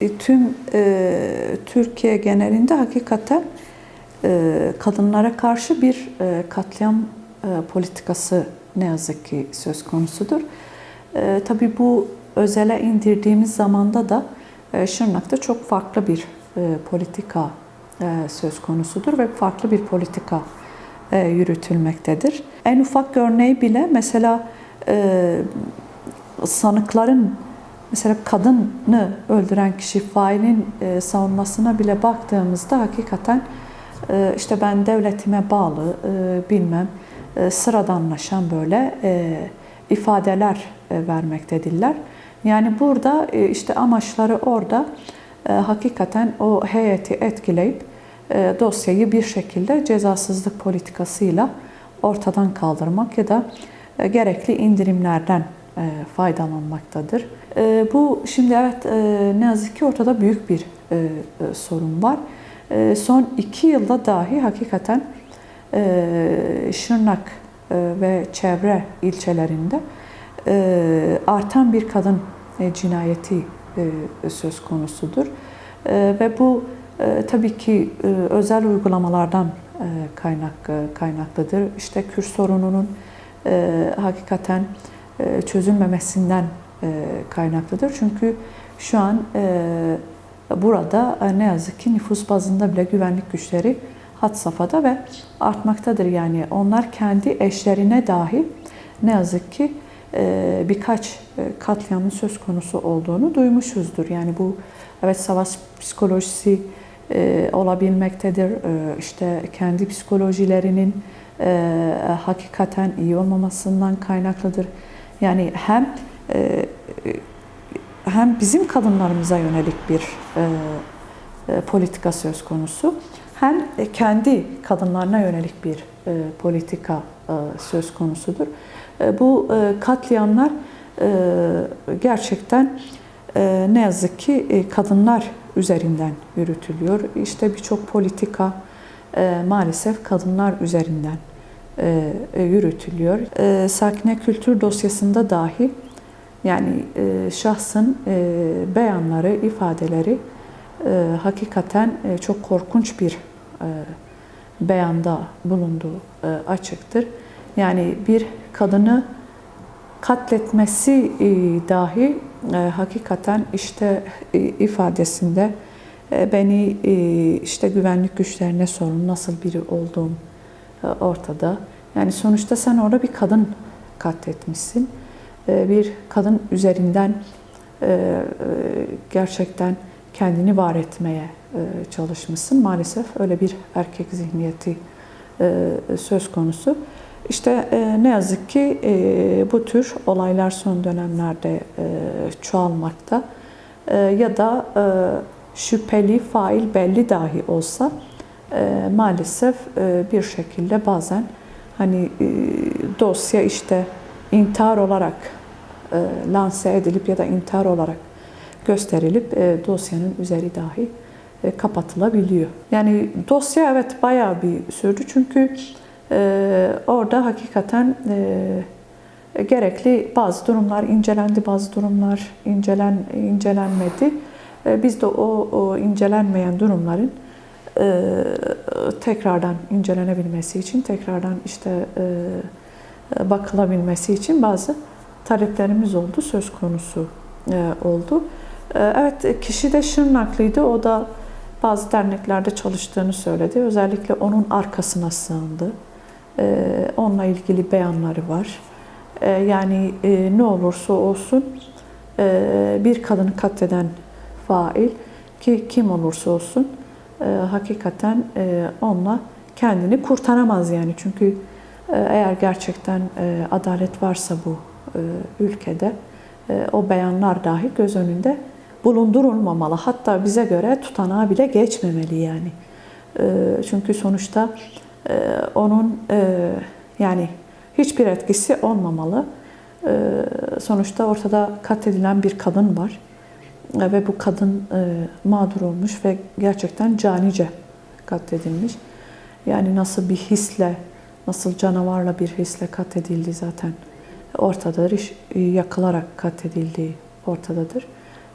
E, Tüm e, Türkiye genelinde hakikaten e, kadınlara karşı bir e, katliam e, politikası ne yazık ki söz konusudur. E, tabii bu özele indirdiğimiz zamanda da e, Şırnak'ta çok farklı bir e, politika e, söz konusudur ve farklı bir politika e, yürütülmektedir. En ufak örneği bile mesela e, sanıkların Mesela kadını öldüren kişi failin e, savunmasına bile baktığımızda hakikaten e, işte ben devletime bağlı e, bilmem e, sıradanlaşan böyle e, ifadeler e, vermektedirler. Yani burada e, işte amaçları orada e, hakikaten o heyeti etkileyip e, dosyayı bir şekilde cezasızlık politikasıyla ortadan kaldırmak ya da e, gerekli indirimlerden faydalanmaktadır. E, Bu şimdi evet e, ne yazık ki ortada büyük bir e, e, sorun var. E, Son iki yılda dahi hakikaten e, Şırnak e, ve çevre ilçelerinde e, artan bir kadın e, cinayeti e, söz konusudur. E, Ve bu e, tabii ki e, özel uygulamalardan e, kaynak e, kaynaklıdır. İşte Kürt sorununun e, hakikaten e, çözülmemesinden e, kaynaklıdır. Çünkü şu an e, burada e, ne yazık ki nüfus bazında bile güvenlik güçleri had safhada ve artmaktadır. Yani onlar kendi eşlerine dahi ne yazık ki e, birkaç e, katliamın söz konusu olduğunu duymuşuzdur. Yani bu evet savaş psikolojisi e, olabilmektedir. E, işte kendi psikolojilerinin e, hakikaten iyi olmamasından kaynaklıdır. Yani hem e, hem bizim kadınlarımıza yönelik bir e, e, politika söz konusu hem kendi kadınlarına yönelik bir e, politika e, söz konusudur. E, bu e, katliamlar e, gerçekten e, ne yazık ki e, kadınlar üzerinden yürütülüyor. İşte birçok politika e, maalesef kadınlar üzerinden yürütülüyor. E, Sakine kültür dosyasında dahi yani e, şahsın e, beyanları, ifadeleri e, hakikaten e, çok korkunç bir e, beyanda bulunduğu e, açıktır. Yani bir kadını katletmesi e, dahi e, hakikaten işte e, ifadesinde e, beni e, işte güvenlik güçlerine sorun nasıl biri olduğum e, ortada. Yani sonuçta sen orada bir kadın katletmişsin. E, Bir kadın üzerinden e, gerçekten kendini var etmeye çalışmışsın. Maalesef öyle bir erkek zihniyeti söz konusu. İşte ne yazık ki bu tür olaylar son dönemlerde çoğalmakta ya da şüpheli fail belli dahi olsa e, maalesef e, bir şekilde bazen hani e, dosya işte intihar olarak e, lanse edilip ya da intihar olarak gösterilip e, dosyanın üzeri dahi e, kapatılabiliyor. Yani dosya evet bayağı bir sürdü çünkü e, orada hakikaten e, gerekli bazı durumlar incelendi, bazı durumlar incelen incelenmedi. E, biz de o, o incelenmeyen durumların e, tekrardan incelenebilmesi için, tekrardan işte e, bakılabilmesi için bazı taleplerimiz oldu, söz konusu e, oldu. Evet, kişi de Şırnaklıydı. O da bazı derneklerde çalıştığını söyledi. Özellikle onun arkasına sığındı. Onunla ilgili beyanları var. Yani ne olursa olsun bir kadını katleden fail ki kim olursa olsun e, hakikaten e, onunla kendini kurtaramaz yani. Çünkü e, eğer gerçekten e, adalet varsa bu e, ülkede e, o beyanlar dahi göz önünde bulundurulmamalı. Hatta bize göre tutanağa bile geçmemeli yani. E, çünkü sonuçta e, onun e, yani hiçbir etkisi olmamalı. E, sonuçta ortada katledilen bir kadın var ve bu kadın e, mağdur olmuş ve gerçekten canice katledilmiş. Yani nasıl bir hisle, nasıl canavarla bir hisle katledildiği zaten ortadadır. E, yakılarak katledildiği ortadadır.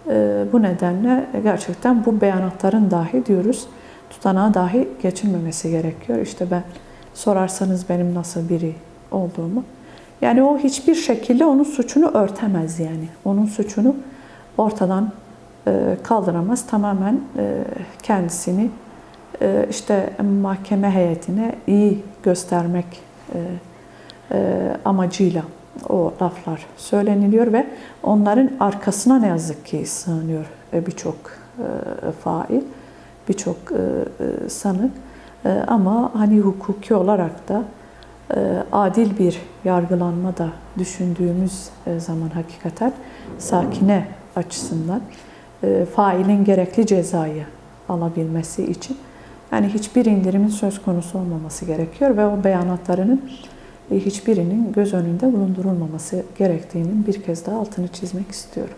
E, bu nedenle gerçekten bu beyanatların dahi diyoruz tutanağa dahi geçilmemesi gerekiyor. İşte ben sorarsanız benim nasıl biri olduğumu. Yani o hiçbir şekilde onun suçunu örtemez yani. Onun suçunu ortadan kaldıramaz. Tamamen e, kendisini e, işte mahkeme heyetine iyi göstermek e, e, amacıyla o laflar söyleniliyor ve onların arkasına ne yazık ki sığınıyor e, birçok e, fail, birçok e, e, sanık. E, ama hani hukuki olarak da e, adil bir yargılanma da düşündüğümüz e, zaman hakikaten sakine açısından e, failin gerekli cezayı alabilmesi için yani hiçbir indirimin söz konusu olmaması gerekiyor ve o beyanatlarının e, hiçbirinin göz önünde bulundurulmaması gerektiğinin bir kez daha altını çizmek istiyorum.